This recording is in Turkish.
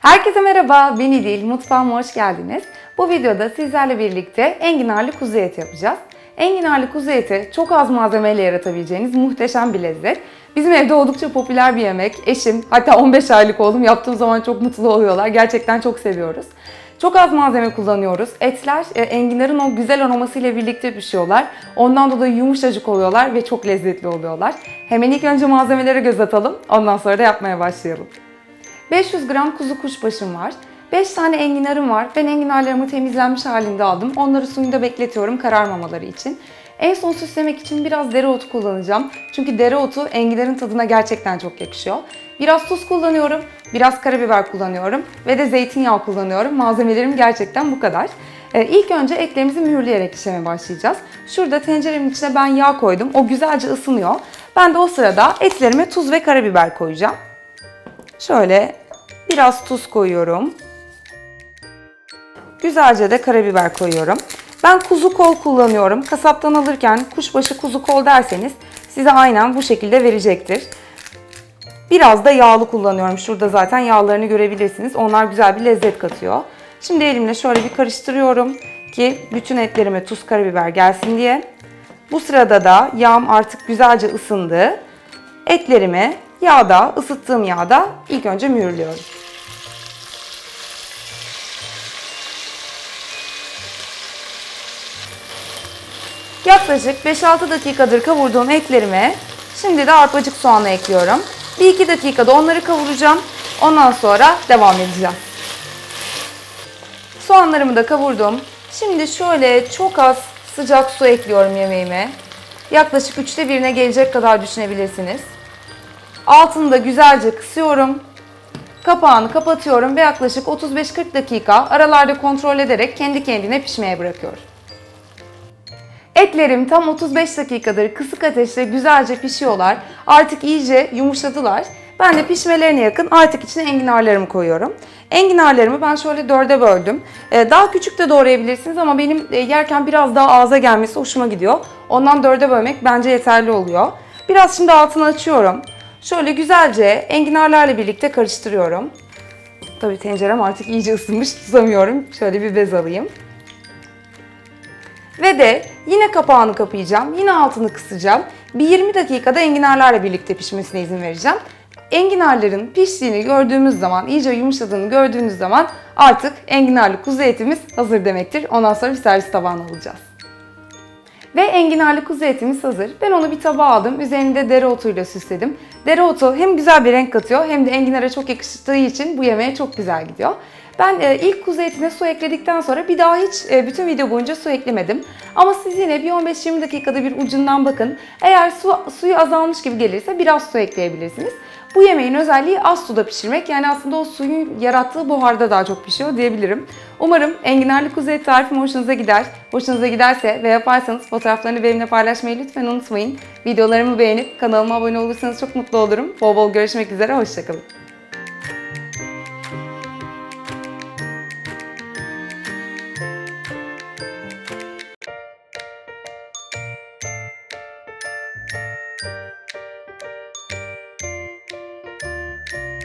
Herkese merhaba, ben İdil. Mutfağıma hoş geldiniz. Bu videoda sizlerle birlikte enginarlı kuzu eti yapacağız. Enginarlı kuzu eti çok az malzemeyle yaratabileceğiniz muhteşem bir lezzet. Bizim evde oldukça popüler bir yemek. Eşim, hatta 15 aylık oğlum yaptığım zaman çok mutlu oluyorlar. Gerçekten çok seviyoruz. Çok az malzeme kullanıyoruz. Etler e, enginarın o güzel aromasıyla birlikte pişiyorlar. Ondan dolayı yumuşacık oluyorlar ve çok lezzetli oluyorlar. Hemen ilk önce malzemelere göz atalım. Ondan sonra da yapmaya başlayalım. 500 gram kuzu kuşbaşım var. 5 tane enginarım var. Ben enginarlarımı temizlenmiş halinde aldım. Onları suyunda bekletiyorum kararmamaları için. En son süslemek için biraz dereotu kullanacağım. Çünkü dereotu enginarın tadına gerçekten çok yakışıyor. Biraz tuz kullanıyorum, biraz karabiber kullanıyorum ve de zeytinyağı kullanıyorum. Malzemelerim gerçekten bu kadar. Ee, ilk önce etlerimizi mühürleyerek işleme başlayacağız. Şurada tenceremin içine ben yağ koydum. O güzelce ısınıyor. Ben de o sırada etlerime tuz ve karabiber koyacağım. Şöyle biraz tuz koyuyorum. Güzelce de karabiber koyuyorum. Ben kuzu kol kullanıyorum. Kasaptan alırken kuşbaşı kuzu kol derseniz size aynen bu şekilde verecektir. Biraz da yağlı kullanıyorum. Şurada zaten yağlarını görebilirsiniz. Onlar güzel bir lezzet katıyor. Şimdi elimle şöyle bir karıştırıyorum ki bütün etlerime tuz karabiber gelsin diye. Bu sırada da yağım artık güzelce ısındı. Etlerimi yağda, ısıttığım yağda ilk önce mühürlüyorum. Yaklaşık 5-6 dakikadır kavurduğum etlerime şimdi de arpacık soğanı ekliyorum. 1-2 dakikada onları kavuracağım. Ondan sonra devam edeceğim. Soğanlarımı da kavurdum. Şimdi şöyle çok az sıcak su ekliyorum yemeğime. Yaklaşık üçte birine gelecek kadar düşünebilirsiniz. Altını da güzelce kısıyorum. Kapağını kapatıyorum ve yaklaşık 35-40 dakika aralarda kontrol ederek kendi kendine pişmeye bırakıyorum. Etlerim tam 35 dakikadır kısık ateşte güzelce pişiyorlar. Artık iyice yumuşadılar. Ben de pişmelerine yakın artık içine enginarlarımı koyuyorum. Enginarlarımı ben şöyle dörde böldüm. Ee, Daha küçük de doğrayabilirsiniz ama benim e, yerken biraz daha ağza gelmesi hoşuma gidiyor. Ondan dörde bölmek bence yeterli oluyor. Biraz şimdi altını açıyorum. Şöyle güzelce enginarlarla birlikte karıştırıyorum. Tabii tencerem artık iyice ısınmış tutamıyorum. Şöyle bir bez alayım. Ve de yine kapağını kapayacağım. Yine altını kısacağım. Bir 20 dakikada enginarlarla birlikte pişmesine izin vereceğim. Enginarların piştiğini gördüğümüz zaman, iyice yumuşadığını gördüğünüz zaman artık enginarlı kuzu etimiz hazır demektir. Ondan sonra bir servis tabağına alacağız. Ve enginarlı kuzu etimiz hazır. Ben onu bir tabağa aldım. Üzerinde dereotuyla süsledim. Dereotu hem güzel bir renk katıyor hem de enginara çok yakıştığı için bu yemeğe çok güzel gidiyor. Ben e, ilk kuzu etine su ekledikten sonra bir daha hiç e, bütün video boyunca su eklemedim. Ama siz yine bir 15-20 dakikada bir ucundan bakın. Eğer su, suyu azalmış gibi gelirse biraz su ekleyebilirsiniz. Bu yemeğin özelliği az suda pişirmek. Yani aslında o suyun yarattığı buharda daha çok pişiyor diyebilirim. Umarım enginarlı kuzu eti tarifim hoşunuza gider. Hoşunuza giderse ve yaparsanız fotoğraflarını benimle paylaşmayı lütfen unutmayın. Videolarımı beğenip kanalıma abone olursanız çok mutlu olurum. Bol bol görüşmek üzere, hoşçakalın.